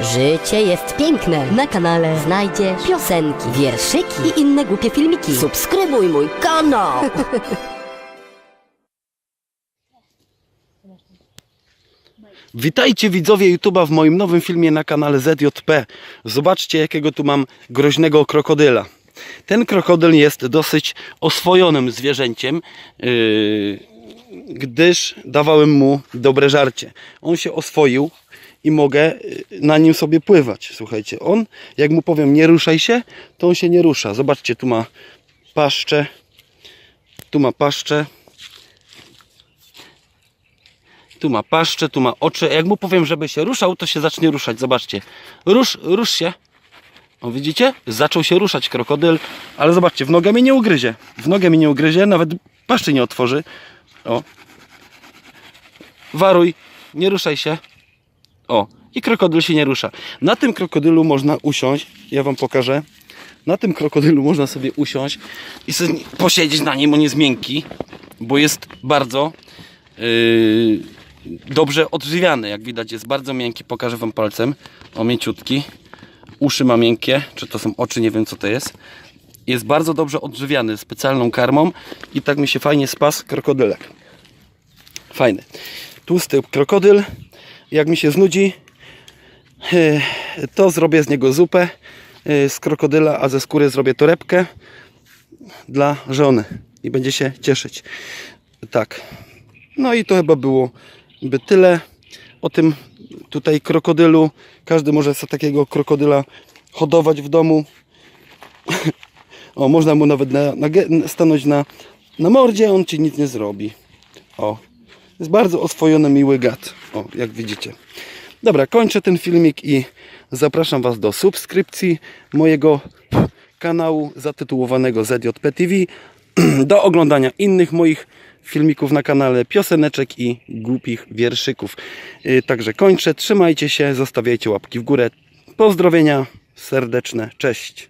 Życie jest piękne. Na kanale znajdziesz piosenki, wierszyki i inne głupie filmiki. Subskrybuj mój kanał. Witajcie widzowie YouTube'a w moim nowym filmie na kanale ZJP. Zobaczcie jakiego tu mam groźnego krokodyla. Ten krokodyl jest dosyć oswojonym zwierzęciem, yy, gdyż dawałem mu dobre żarcie. On się oswoił i mogę yy, na nim sobie pływać. Słuchajcie, on jak mu powiem nie ruszaj się, to on się nie rusza. Zobaczcie, tu ma paszczę, tu ma paszczę, tu ma paszczę, tu ma oczy. Jak mu powiem, żeby się ruszał, to się zacznie ruszać. Zobaczcie. Rusz, rusz się. O, widzicie? Zaczął się ruszać krokodyl, ale zobaczcie, w nogę mi nie ugryzie. W nogę mi nie ugryzie, nawet paszczy nie otworzy. O. Waruj, nie ruszaj się. O, i krokodyl się nie rusza. Na tym krokodylu można usiąść. Ja wam pokażę. Na tym krokodylu można sobie usiąść i sobie posiedzieć na nim, on jest miękki, bo jest bardzo yy, dobrze odżywiany. Jak widać jest bardzo miękki, pokażę wam palcem. O, mięciutki. Uszy ma miękkie, czy to są oczy, nie wiem co to jest. Jest bardzo dobrze odżywiany specjalną karmą i tak mi się fajnie spasł krokodylek. Fajny. Tłusty krokodyl. Jak mi się znudzi, yy, to zrobię z niego zupę yy, z krokodyla, a ze skóry zrobię torebkę dla żony i będzie się cieszyć. Tak. No i to chyba było by tyle o tym tutaj krokodylu. Każdy może sobie takiego krokodyla hodować w domu. O, można mu nawet na, na, stanąć na, na mordzie, on ci nic nie zrobi. O, jest bardzo oswojony, miły gad. O, jak widzicie. Dobra, kończę ten filmik i zapraszam Was do subskrypcji mojego kanału zatytułowanego ZJP TV, do oglądania innych moich filmików na kanale, pioseneczek i głupich wierszyków. Yy, Także kończę, trzymajcie się, zostawiajcie łapki w górę. Pozdrowienia serdeczne, cześć.